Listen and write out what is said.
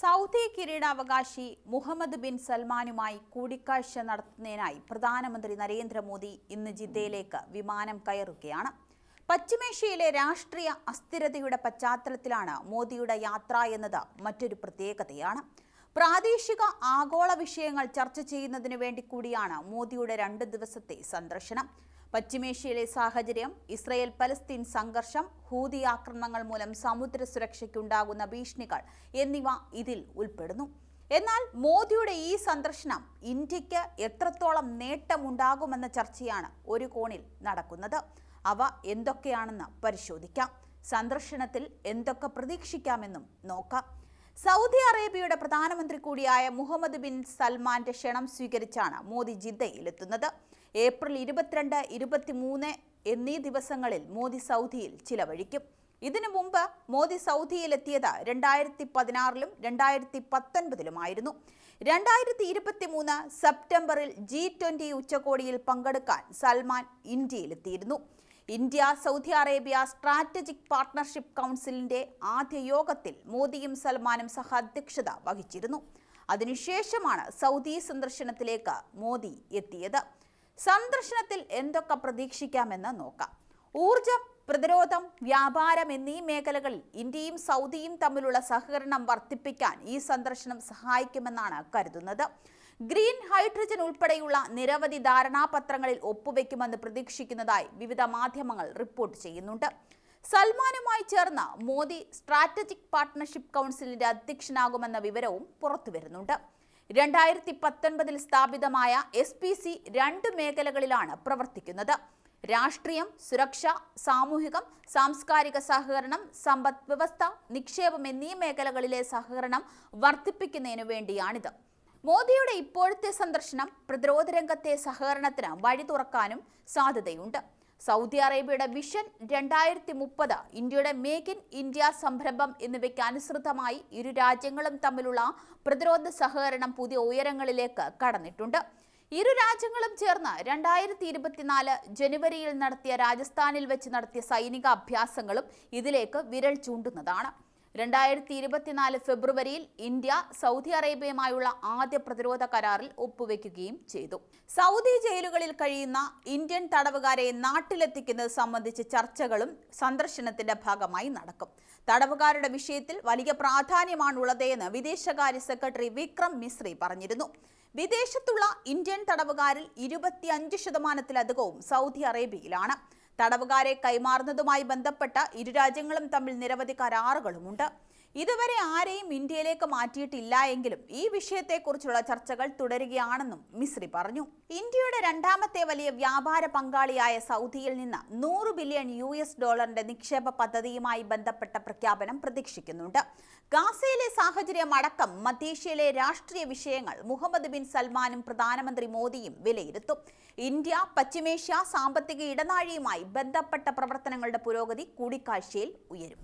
Saudi കിരീടാവകാശി Muhammad bin സൽമാനുമായി കൂടിക്കാഴ്ച നടത്തുന്നതിനായി പ്രധാനമന്ത്രി നരേന്ദ്രമോദി ഇന്ന് ജിദ്ദയിലേക്ക് വിമാനം കയറുകയാണ്. പശ്ചിമേഷ്യയിലെ രാഷ്ട്രീയ അസ്ഥിരതയുടെ പശ്ചാത്തലത്തിലാണ് മോദിയുടെ യാത്ര എന്നത് മറ്റൊരു പ്രത്യേകതയാണ്. പ്രാദേശിക ആഗോള വിഷയങ്ങൾ ചർച്ച ചെയ്യുന്നതിന് വേണ്ടി കൂടിയാണ് മോദിയുടെ രണ്ട് ദിവസത്തെ സന്ദർശനം. പശ്ചിമേഷ്യയിലെ സാഹചര്യം ഇസ്രയേൽ പലസ്തീൻ സംഘർഷം ഹൂതി ആക്രമണങ്ങൾ മൂലം സമുദ്ര സുരക്ഷയ്ക്കുണ്ടാകുന്ന ഭീഷണികൾ എന്നിവ ഇതിൽ ഉൾപ്പെടുന്നു. എന്നാൽ മോദിയുടെ ഈ സന്ദർശനം ഇന്ത്യയ്ക്ക് എത്രത്തോളം നേട്ടമുണ്ടാകുമെന്ന ചർച്ചയാണ് ഒരു കോണിൽ നടക്കുന്നത്. അവ എന്തൊക്കെയാണെന്ന് പരിശോധിക്കാം. സന്ദർശനത്തിൽ എന്തൊക്കെ പ്രതീക്ഷിക്കാമെന്നും നോക്കാം. സൗദി അറേബ്യയുടെ പ്രധാനമന്ത്രി കൂടിയായ മുഹമ്മദ് ബിൻ സൽമാന്റെ ക്ഷണം സ്വീകരിച്ചാണ് മോദി ജിദ്ദയിലെത്തുന്നത്. ഏപ്രിൽ ഇരുപത്തിരണ്ട് ഇരുപത്തിമൂന്ന് എന്നീ ദിവസങ്ങളിൽ മോദി സൗദിയിൽ ചിലവഴിക്കും. ഇതിനു മുമ്പ് മോദി സൗദിയിലെത്തിയത് രണ്ടായിരത്തി പതിനാറിലും രണ്ടായിരത്തി പത്തൊൻപതിലുമായിരുന്നു രണ്ടായിരത്തി ഇരുപത്തി മൂന്ന് സെപ്റ്റംബറിൽ ജി ട്വന്റി ഉച്ചകോടിയിൽ പങ്കെടുക്കാൻ Salman ഇന്ത്യയിലെത്തിയിരുന്നു. India Saudi Arabia strategic partnership കൗൺസിലിന്റെ ആദ്യ യോഗത്തിൽ മോദിയും സൽമാനും സഹ അധ്യക്ഷത വഹിച്ചിരുന്നു. അതിനുശേഷമാണ് സൗദി സന്ദർശനത്തിലേക്ക് മോദി എത്തിയത്. സന്ദർശനത്തിൽ എന്തൊക്കെ പ്രതീക്ഷിക്കാമെന്ന് നോക്കാം. ഊർജം പ്രതിരോധം വ്യാപാരം എന്നീ മേഖലകളിൽ ഇന്ത്യയും സൗദിയും തമ്മിലുള്ള സഹകരണം വർദ്ധിപ്പിക്കാൻ ഈ സന്ദർശനം സഹായിക്കുമെന്നാണ് കരുതുന്നത്. ഗ്രീൻ ഹൈഡ്രജൻ ഉൾപ്പെടെയുള്ള നിരവധി ധാരണാപത്രങ്ങളിൽ ഒപ്പുവെക്കുമെന്ന് പ്രതീക്ഷിക്കുന്നതായി വിവിധ മാധ്യമങ്ങൾ റിപ്പോർട്ട് ചെയ്യുന്നുണ്ട്. സൽമാനുമായി ചേർന്ന് മോദി സ്ട്രാറ്റജിക് പാർട്ട്ണർഷിപ്പ് കൗൺസിലിന്റെ അധ്യക്ഷനാകുമെന്ന വിവരവും പുറത്തുവരുന്നുണ്ട്. രണ്ടായിരത്തി പത്തൊൻപതിൽ സ്ഥാപിതമായ എസ് പി സി രണ്ട് മേഖലകളിലാണ് പ്രവർത്തിക്കുന്നത്. രാഷ്ട്രീയം സുരക്ഷ സാമൂഹികം സാംസ്കാരിക സഹകരണം സമ്പദ് വ്യവസ്ഥ നിക്ഷേപം എന്നീ മേഖലകളിലെ സഹകരണം വർദ്ധിപ്പിക്കുന്നതിനു വേണ്ടിയാണിത്. മോദിയുടെ ഇപ്പോഴത്തെ സന്ദർശനം പ്രതിരോധ രംഗത്തെ സഹകരണത്തിന് വഴി തുറക്കാനും സാധ്യതയുണ്ട്. സൗദി അറേബ്യയുടെ വിഷൻ രണ്ടായിരത്തി മുപ്പത് ഇന്ത്യയുടെ മേക്ക് ഇൻ ഇന്ത്യ സംരംഭം എന്നിവയ്ക്ക് അനുസൃതമായി ഇരു രാജ്യങ്ങളും തമ്മിലുള്ള പ്രതിരോധ സഹകരണം പുതിയ ഉയരങ്ങളിലേക്ക് കടന്നിട്ടുണ്ട്. ഇരു രാജ്യങ്ങളും ചേർന്ന് രണ്ടായിരത്തി ഇരുപത്തിനാല് ജനുവരിയിൽ നടത്തിയ രാജസ്ഥാനിൽ വെച്ച് നടത്തിയ സൈനിക അഭ്യാസങ്ങളും ഇതിലേക്ക് വിരൽ ചൂണ്ടുന്നതാണ്. രണ്ടായിരത്തി ഇരുപത്തിനാല് ഫെബ്രുവരിയിൽ ഇന്ത്യ സൗദി അറേബ്യയുമായുള്ള ആദ്യ പ്രതിരോധ കരാറിൽ ഒപ്പുവെക്കുകയും ചെയ്തു. സൗദി ജയിലുകളിൽ കഴിയുന്ന ഇന്ത്യൻ തടവുകാരെ നാട്ടിലെത്തിക്കുന്നത് സംബന്ധിച്ച് ചർച്ചകളും സന്ദർശനത്തിന്റെ ഭാഗമായി നടക്കും. തടവുകാരുടെ വിഷയത്തിൽ വലിയ പ്രാധാന്യമാണുള്ളതെന്ന് വിദേശകാര്യ സെക്രട്ടറി വിക്രം മിശ്രി പറഞ്ഞിരുന്നു. വിദേശത്തുള്ള ഇന്ത്യൻ തടവുകാരിൽ ഇരുപത്തിയഞ്ച് ശതമാനത്തിലധികവും സൗദി അറേബ്യയിലാണ്. തടവുകാരെ കൈമാറുന്നതുമായി ബന്ധപ്പെട്ട ഇരു രാജ്യങ്ങളും തമ്മിൽ നിരവധി കരാറുകളുമുണ്ട്. ഇതുവരെ ആരെയും ഇന്ത്യയിലേക്ക് മാറ്റിയിട്ടില്ല എങ്കിലും ഈ വിഷയത്തെക്കുറിച്ചുള്ള ചർച്ചകൾ തുടരുകയാണെന്നും മിശ്രി പറഞ്ഞു. ഇന്ത്യയുടെ രണ്ടാമത്തെ വലിയ വ്യാപാര പങ്കാളിയായ സൗദിയിൽ നിന്ന് നൂറ് ബില്യൺ യു എസ് ഡോളറിന്റെ നിക്ഷേപ പദ്ധതിയുമായി ബന്ധപ്പെട്ട പ്രഖ്യാപനം പ്രതീക്ഷിക്കുന്നുണ്ട്. ഗാസയിലെ സാഹചര്യം അടക്കം മധ്യേഷ്യയിലെ രാഷ്ട്രീയ വിഷയങ്ങൾ മുഹമ്മദ് ബിൻ സൽമാനും പ്രധാനമന്ത്രി മോദിയും വിലയിരുത്തും. ഇന്ത്യ പശ്ചിമേഷ്യ സാമ്പത്തിക ഇടനാഴിയുമായി ബന്ധപ്പെട്ട പ്രവർത്തനങ്ങളുടെ പുരോഗതി കൂടിക്കാഴ്ചയിൽ ഉയരും.